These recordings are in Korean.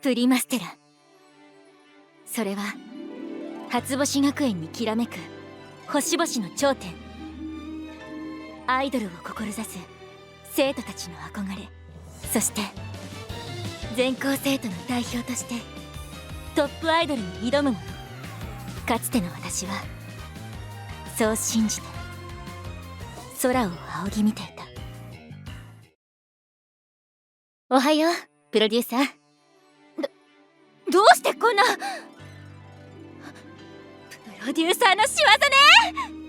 プリマステラそれは初星学園にきらめく星々の頂点。アイドルを志す生徒たちの憧れ。そして全校生徒の代表としてトップアイドルに挑む者。かつての私はそう信じて空を仰ぎ見ていた。おはようプロデューサー。どうしてこんなプロデューサーの仕業ね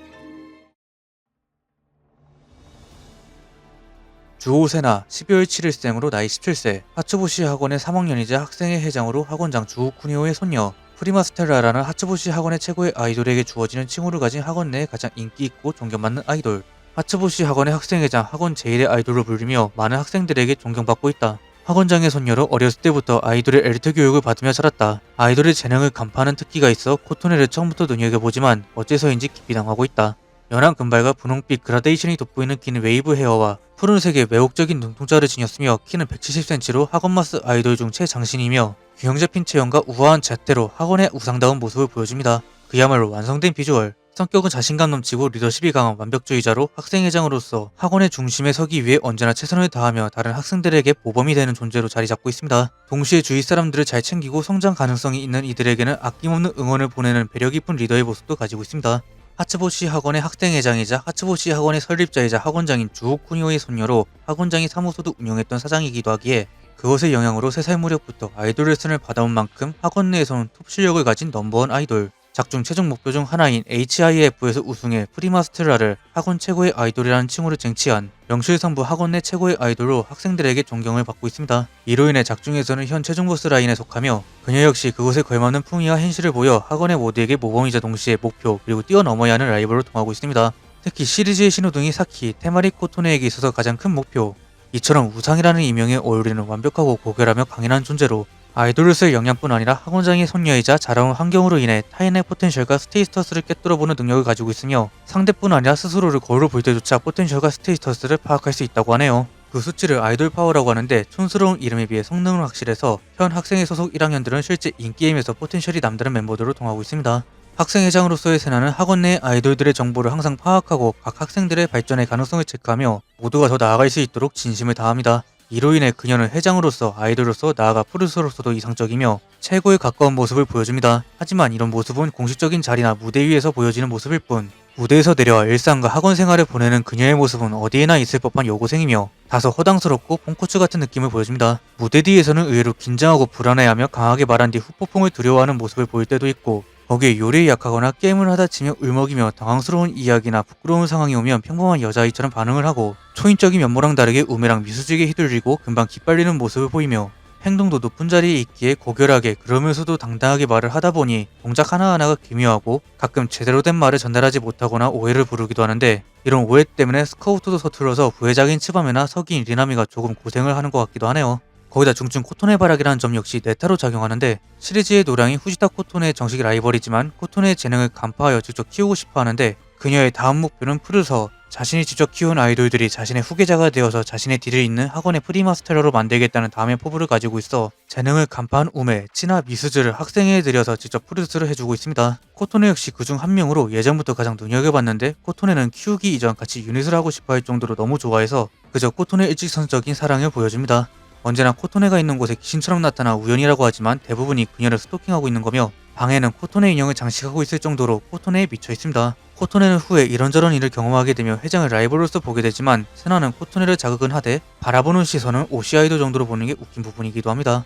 주호세나 12월 7일생으로 나이 17세, 하츠보시 학원의 3학년이자 학생회 회장으로 학원장 주호쿠니오의 손녀, 프리마스텔라라는 하츠보시 학원의 최고의 아이돌에게 주어지는 칭호를 가진 학원 내 가장 인기 있고 존경받는 아이돌. 하츠보시 학원의 학생회장 학원 제1의 아이돌로 불리며 많은 학생들에게 존경받고 있다. 학원장의 손녀로 어렸을 때부터 아이돌의 엘트 교육을 받으며 자랐다. 아이돌의 재능을 간파하는 특기가 있어 코토네를 처음부터 눈여겨보지만 어째서인지 깊이 당하고 있다. 연한 금발과 분홍빛 그라데이션이 돋보이는 긴 웨이브 헤어와 푸른색의 매혹적인 눈동자를 지녔으며 키는 170cm로 학원마스 아이돌 중 최장신이며 균형 잡힌 체형과 우아한 잣대로 학원의 우상다운 모습을 보여줍니다. 그야말로 완성된 비주얼. 성격은 자신감 넘치고 리더십이 강한 완벽주의자로 학생회장으로서 학원의 중심에 서기 위해 언제나 최선을 다하며 다른 학생들에게 모범이 되는 존재로 자리 잡고 있습니다. 동시에 주위 사람들을 잘 챙기고 성장 가능성이 있는 이들에게는 아낌없는 응원을 보내는 배려 깊은 리더의 모습도 가지고 있습니다. 하츠보시 학원의 학생회장이자 하츠보시 학원의 설립자이자 학원장인 주호쿠니오의 손녀로 학원장이 사무소도 운영했던 사장이기도 하기에 그것의 영향으로 3살 무렵부터 아이돌 레슨을 받아온 만큼 학원 내에서는 톱 실력을 가진 넘버원 아이돌 작중 최종 목표 중 하나인 HIF에서 우승해 프리마스테라를 학원 최고의 아이돌이라는 칭호를 쟁취한 명실상부 학원 내 최고의 아이돌로 학생들에게 존경을 받고 있습니다. 이로 인해 작중에서는 현 최종 보스 라인에 속하며 그녀 역시 그곳에 걸맞는 품위와 행실을 보여 학원의 모두에게 모범이자 동시에 목표 그리고 뛰어넘어야 하는 라이벌로 통하고 있습니다. 특히 시리즈의 신호등이 사키, 테마리 코토네에게 있어서 가장 큰 목표 이처럼 우상이라는 이명에 어울리는 완벽하고 고결하며 강인한 존재로 아이돌로서의 역량뿐 아니라 학원장의 손녀이자 자라온 환경으로 인해 타인의 포텐셜과 스테이터스를 꿰뚫어보는 능력을 가지고 있으며 상대뿐 아니라 스스로를 거울로 볼 때조차 포텐셜과 스테이터스를 파악할 수 있다고 하네요. 그 수치를 아이돌 파워라고 하는데 촌스러운 이름에 비해 성능은 확실해서 현 학생회 소속 1학년들은 실제 인게임에서 포텐셜이 남다른 멤버들로 통하고 있습니다. 학생회장으로서의 세나는 학원 내 아이돌들의 정보를 항상 파악하고 각 학생들의 발전의 가능성을 체크하며 모두가 더 나아갈 수 있도록 진심을 다합니다. 이로 인해 그녀는 회장으로서 아이돌로서 나아가 프로듀서로서도 이상적이며 최고에 가까운 모습을 보여줍니다. 하지만 이런 모습은 공식적인 자리나 무대 위에서 보여지는 모습일 뿐 무대에서 내려와 일상과 학원 생활을 보내는 그녀의 모습은 어디에나 있을 법한 여고생이며 다소 허당스럽고 폰코츠 같은 느낌을 보여줍니다. 무대 뒤에서는 의외로 긴장하고 불안해하며 강하게 말한 뒤 후폭풍을 두려워하는 모습을 보일 때도 있고 거기에 요리에 약하거나 게임을 하다 치며 울먹이며 당황스러운 이야기나 부끄러운 상황이 오면 평범한 여자아이처럼 반응을 하고 초인적인 면모랑 다르게 우매랑 미수직에 휘둘리고 금방 기빨리는 모습을 보이며 행동도 높은 자리에 있기에 고결하게 그러면서도 당당하게 말을 하다 보니 동작 하나하나가 기묘하고 가끔 제대로 된 말을 전달하지 못하거나 오해를 부르기도 하는데 이런 오해 때문에 스카우트도 서툴러서 부회장인 츠바메나 서기인 리나미가 조금 고생을 하는 것 같기도 하네요. 거기다 중증 코토네 발악이라는 점 역시 네타로 작용하는데 시리즈의 노량이 후지타 코토네의 정식 라이벌이지만 코토네의 재능을 간파하여 직접 키우고 싶어 하는데 그녀의 다음 목표는 푸르서 자신이 직접 키운 아이돌들이 자신의 후계자가 되어서 자신의 뒤를 잇는 학원의 프리마스테러로 만들겠다는 다음의 포부를 가지고 있어 재능을 간파한 우메, 치나 미스즈를 학생회에 들여서 직접 프로듀스를 해주고 있습니다. 코토네 역시 그중 한 명으로 예전부터 가장 눈여겨봤는데 코토네는 키우기 이전 같이 유닛을 하고 싶어 할 정도로 너무 좋아해서 그저 코토네 일직선적인 사랑을 보여줍니다. 언제나 코토네가 있는 곳에 귀신처럼 나타나 우연이라고 하지만 대부분이 그녀를 스토킹하고 있는 거며 방에는 코토네 인형을 장식하고 있을 정도로 코토네에 미쳐 있습니다. 코토네는 후에 이런저런 일을 경험하게 되며 회장을 라이벌로서 보게 되지만 세나는 코토네를 자극은 하되 바라보는 시선은 오시아이도 정도로 보는 게 웃긴 부분이기도 합니다.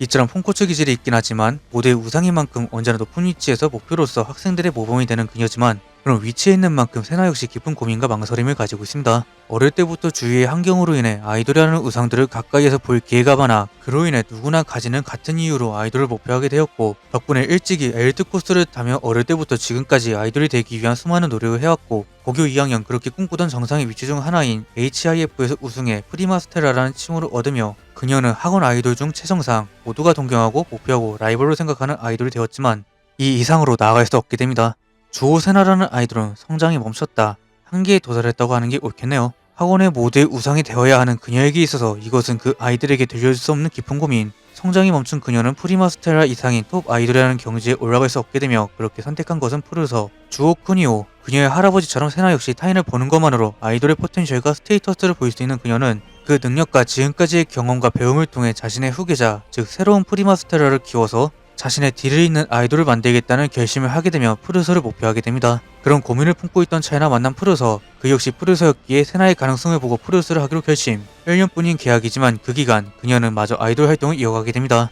이처럼 폰코츠 기질이 있긴 하지만 모두의 우상인 만큼 언제나 높은 위치에서 목표로서 학생들의 모범이 되는 그녀지만 그런 위치에 있는 만큼 세나 역시 깊은 고민과 망설임을 가지고 있습니다. 어릴 때부터 주위의 환경으로 인해 아이돌이라는 우상들을 가까이에서 볼 기회가 많아 그로 인해 누구나 가지는 같은 이유로 아이돌을 목표하게 되었고 덕분에 일찍이 엘트 코스를 타며 어릴 때부터 지금까지 아이돌이 되기 위한 수많은 노력을 해왔고 고교 2학년 그렇게 꿈꾸던 정상의 위치 중 하나인 HIF에서 우승해 프리마스테라라는 칭호를 얻으며 그녀는 학원 아이돌 중 최정상 모두가 동경하고 목표하고 라이벌로 생각하는 아이돌이 되었지만 이 이상으로 나아갈 수 없게 됩니다. 주호세나라는 아이돌은 성장이 멈췄다. 한계에 도달했다고 하는 게 옳겠네요. 학원의 모두의 우상이 되어야 하는 그녀에게 있어서 이것은 그 아이들에게 들려줄 수 없는 깊은 고민. 성장이 멈춘 그녀는 프리마스테라 이상인 톱 아이돌이라는 경지에 올라갈 수 없게 되며 그렇게 선택한 것은 푸르서 주오 쿠니오 그녀의 할아버지처럼 세나 역시 타인을 보는 것만으로 아이돌의 포텐셜과 스테이터스를 보일 수 있는 그녀는 그 능력과 지금까지의 경험과 배움을 통해 자신의 후계자 즉 새로운 프리마스테라를 키워서 자신의 뒤를 잇는 아이돌을 만들겠다는 결심을 하게 되며 푸르서를 목표하게 됩니다. 그런 고민을 품고 있던 차이나 만난 푸르서 그 역시 푸르서였기에 세나의 가능성을 보고 푸르서를 하기로 결심 1년뿐인 계약이지만 그 기간 그녀는 마저 아이돌 활동을 이어가게 됩니다.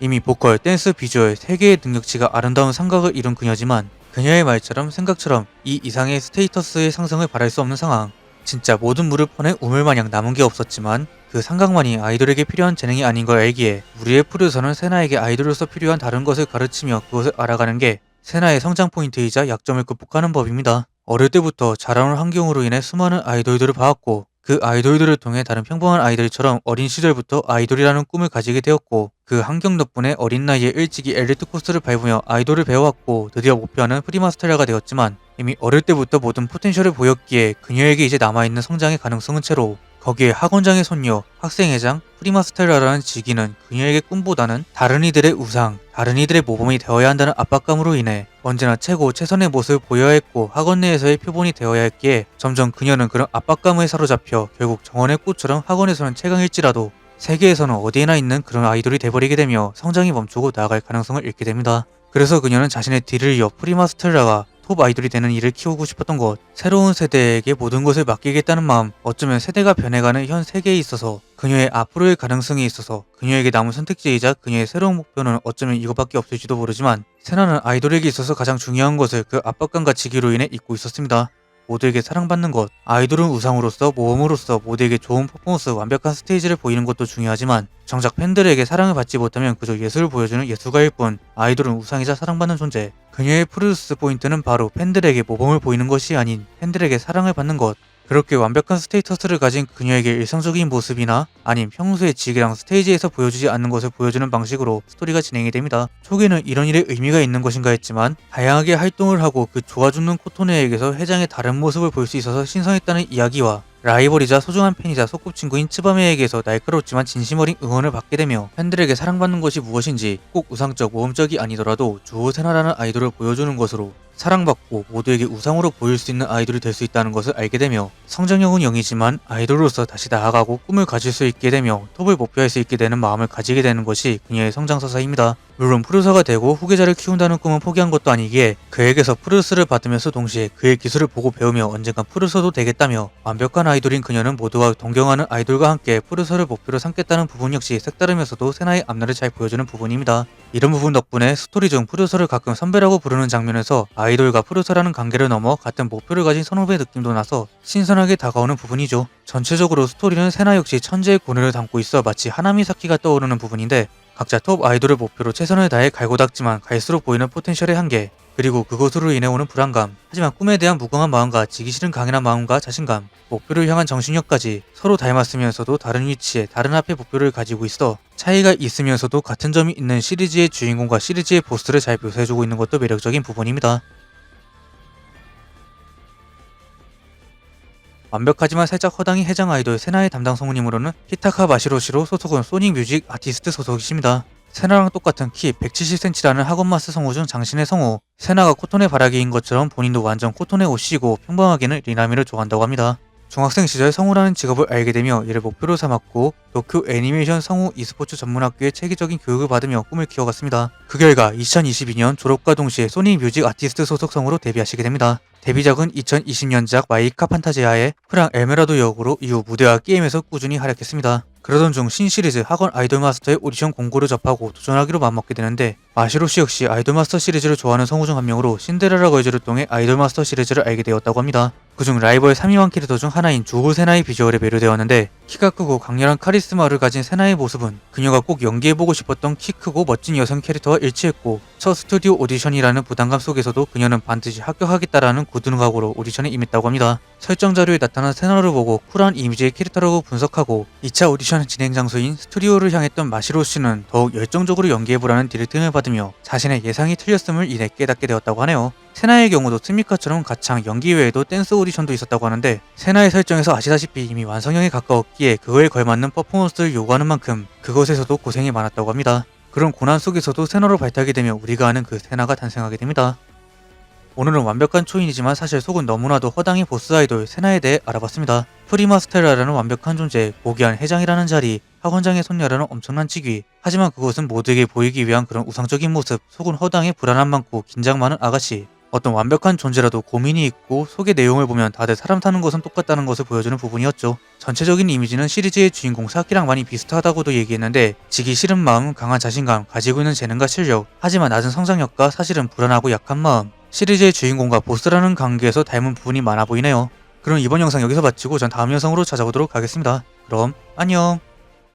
이미 보컬, 댄스, 비주얼 세 개의 능력치가 아름다운 삼각을 이룬 그녀지만 그녀의 말처럼 생각처럼 이 이상의 스테이터스의 상승을 바랄 수 없는 상황 진짜 모든 물을 퍼내 우물마냥 남은 게 없었지만 그 삼각만이 아이돌에게 필요한 재능이 아닌 걸 알기에 우리의 푸르서는 세나에게 아이돌로서 필요한 다른 것을 가르치며 그것을 알아가는 게 세나의 성장 포인트이자 약점을 극복하는 법입니다. 어릴 때부터 자라온 환경으로 인해 수많은 아이돌들을 봐왔고 그 아이돌들을 통해 다른 평범한 아이들처럼 어린 시절부터 아이돌이라는 꿈을 가지게 되었고 그 환경 덕분에 어린 나이에 일찍이 엘리트 코스를 밟으며 아이돌을 배워왔고 드디어 목표하는 프리마스터라가 되었지만 이미 어릴 때부터 모든 포텐셜을 보였기에 그녀에게 이제 남아있는 성장의 가능성은 채로 거기에 학원장의 손녀, 학생회장, 프리마스테라라는 직위는 그녀에게 꿈보다는 다른 이들의 우상, 다른 이들의 모범이 되어야 한다는 압박감으로 인해 언제나 최고 최선의 모습을 보여야 했고 학원 내에서의 표본이 되어야 했기에 점점 그녀는 그런 압박감에 사로잡혀 결국 정원의 꽃처럼 학원에서는 최강일지라도 세계에서는 어디에나 있는 그런 아이돌이 돼버리게 되며 성장이 멈추고 나아갈 가능성을 잃게 됩니다. 그래서 그녀는 자신의 뒤를 이어 프리마스텔라가 톱 아이돌이 되는 일을 키우고 싶었던 것, 새로운 세대에게 모든 것을 맡기겠다는 마음, 어쩌면 세대가 변해가는 현 세계에 있어서 그녀의 앞으로의 가능성이 있어서 그녀에게 남은 선택지이자 그녀의 새로운 목표는 어쩌면 이것밖에 없을지도 모르지만 세나는 아이돌에게 있어서 가장 중요한 것을 그 압박감과 지기로 인해 잊고 있었습니다. 모두에게 사랑받는 것, 아이돌은 우상으로서 모험으로서 모두에게 좋은 퍼포먼스, 완벽한 스테이지를 보이는 것도 중요하지만 정작 팬들에게 사랑을 받지 못하면 그저 예술을 보여주는 예술가일 뿐 아이돌은 우상이자 사랑받는 존재. 그녀의 프루스 포인트는 바로 팬들에게 모범을 보이는 것이 아닌 팬들에게 사랑을 받는 것. 그렇게 완벽한 스테이터스를 가진 그녀에게 일상적인 모습이나 아님 평소의 직이랑 스테이지에서 보여주지 않는 것을 보여주는 방식으로 스토리가 진행이 됩니다. 초기는 이런 일에 의미가 있는 것인가 했지만 다양하게 활동을 하고 그 좋아주는 코토네에게서 회장의 다른 모습을 볼 수 있어서 신선했다는 이야기와 라이벌이자 소중한 팬이자 소꿉친구인 츠바메에게서 날카롭지만 진심 어린 응원을 받게 되며 팬들에게 사랑받는 것이 무엇인지 꼭 우상적 모험적이 아니더라도 주호세나라는 아이돌을 보여주는 것으로 사랑받고 모두에게 우상으로 보일 수 있는 아이돌이 될 수 있다는 것을 알게 되며 성장형은 0이지만 아이돌로서 다시 나아가고 꿈을 가질 수 있게 되며 톱을 목표할 수 있게 되는 마음을 가지게 되는 것이 그녀의 성장 서사입니다. 물론 프루서가 되고 후계자를 키운다는 꿈은 포기한 것도 아니기에 그에게서 프루스를 받으면서 동시에 그의 기술을 보고 배우며 언젠간 프루서도 되겠다며 완벽한 아이돌인 그녀는 모두가 동경하는 아이돌과 함께 프루서를 목표로 삼겠다는 부분 역시 색다르면서도 세나의 앞날을 잘 보여주는 부분입니다. 이런 부분 덕분에 스토리 중 프루서를 가끔 선배라고 부르는 장면에서 아 이돌과 프루서라는 관계를 넘어 같은 목표를 가진 선후배 느낌도 나서 신선하게 다가오는 부분이죠. 전체적으로 스토리는 세나 역시 천재의 고뇌를 담고 있어 마치 하나미 사키가 떠오르는 부분인데 각자 톱 아이돌을 목표로 최선을 다해 갈고 닦지만 갈수록 보이는 포텐셜의 한계 그리고 그것으로 인해 오는 불안감 하지만 꿈에 대한 무궁한 마음과 지기 싫은 강인한 마음과 자신감 목표를 향한 정신력까지 서로 닮았으면서도 다른 위치에 다른 앞에 목표를 가지고 있어 차이가 있으면서도 같은 점이 있는 시리즈의 주인공과 시리즈의 보스를 잘 묘사해주고 있는 것도 매력적인 부분입니다. 완벽하지만 살짝 허당이 해장 아이돌 세나의 담당 성우님으로는 히타카 마시로시로 소속은 소닉 뮤직 아티스트 소속이십니다. 세나랑 똑같은 키 170cm라는 학원마스 성우 중 장신의 성우 세나가 코톤의 바라기인 것처럼 본인도 완전 코톤의 옷이고 평범하게는 리나미를 좋아한다고 합니다. 중학생 시절 성우라는 직업을 알게 되며 이를 목표로 삼았고 도쿄 애니메이션 성우 e스포츠 전문학교에 체계적인 교육을 받으며 꿈을 키워갔습니다. 그 결과 2022년 졸업과 동시에 소니 뮤직 아티스트 소속 성우로 데뷔하시게 됩니다. 데뷔작은 2020년작 마이카 판타지아의 프랑 에메라도 역으로 이후 무대와 게임에서 꾸준히 활약했습니다. 그러던 중 신시리즈 학원 아이돌 마스터의 오디션 공고를 접하고 도전하기로 마음먹게 되는데 마시로시 역시 아이돌 마스터 시리즈를 좋아하는 성우 중 한 명으로 신데렐라 걸즈를 통해 아이돌 마스터 시리즈를 알게 되었다고 합니다. 그중 라이벌 3위왕 캐릭터 중 하나인 주호 세나의 비주얼에 매료되었는데 키가 크고 강렬한 카리스마를 가진 세나의 모습은 그녀가 꼭 연기해보고 싶었던 키 크고 멋진 여성 캐릭터와 일치했고 첫 스튜디오 오디션이라는 부담감 속에서도 그녀는 반드시 합격하겠다라는 굳은 각오로 오디션에 임했다고 합니다. 설정 자료에 나타난 세나를 보고 쿨한 이미지의 캐릭터라고 분석하고 2차 오디션 진행 장소인 스튜디오를 향했던 마시로 씨는 더욱 열정적으로 연기해보라는 디렉팅을 받으며 자신의 예상이 틀렸음을 이내 깨닫게 되었다고 하네요. 세나의 경우도 스미카처럼 가창 연기 외에도 댄스 오디션도 있었다고 하는데 세나의 설정에서 아시다시피 이미 완성형에 가까웠기에 그거에 걸맞는 퍼포먼스를 요구하는 만큼 그것에서도 고생이 많았다고 합니다. 그런 고난 속에서도 세나로 발탁이 되며 우리가 아는 그 세나가 탄생하게 됩니다. 오늘은 완벽한 초인이지만 사실 속은 너무나도 허당의 보스 아이돌 세나에 대해 알아봤습니다. 프리마스테라라는 완벽한 존재, 모기한 회장이라는 자리, 학원장의 손녀라는 엄청난 직위. 하지만 그것은 모두에게 보이기 위한 그런 우상적인 모습, 속은 허당에 불안함 많고 긴장 많은 아가씨. 어떤 완벽한 존재라도 고민이 있고 속의 내용을 보면 다들 사람 타는 것은 똑같다는 것을 보여주는 부분이었죠. 전체적인 이미지는 시리즈의 주인공 사키랑 많이 비슷하다고도 얘기했는데 지기 싫은 마음, 강한 자신감, 가지고 있는 재능과 실력, 하지만 낮은 성장력과 사실은 불안하고 약한 마음. 시리즈의 주인공과 보스라는 관계에서 닮은 부분이 많아 보이네요. 그럼 이번 영상 여기서 마치고 전 다음 영상으로 찾아오도록 하겠습니다. 그럼 안녕.